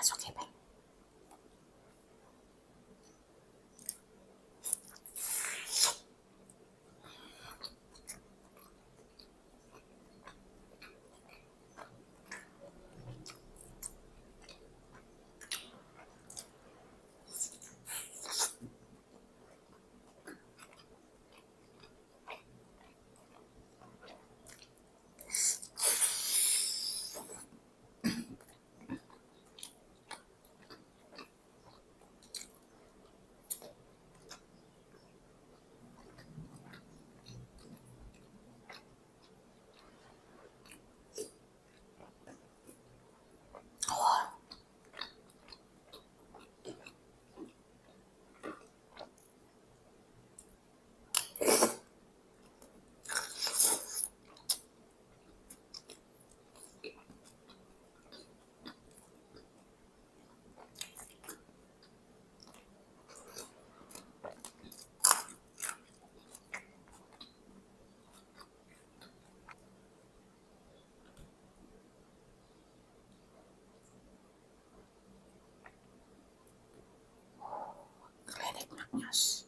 that's okay 那是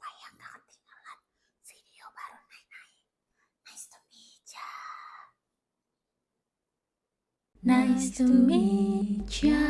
supaya nggak ketinggalan video baru naik-naik. Nice to meet ya. Nice to meet ya.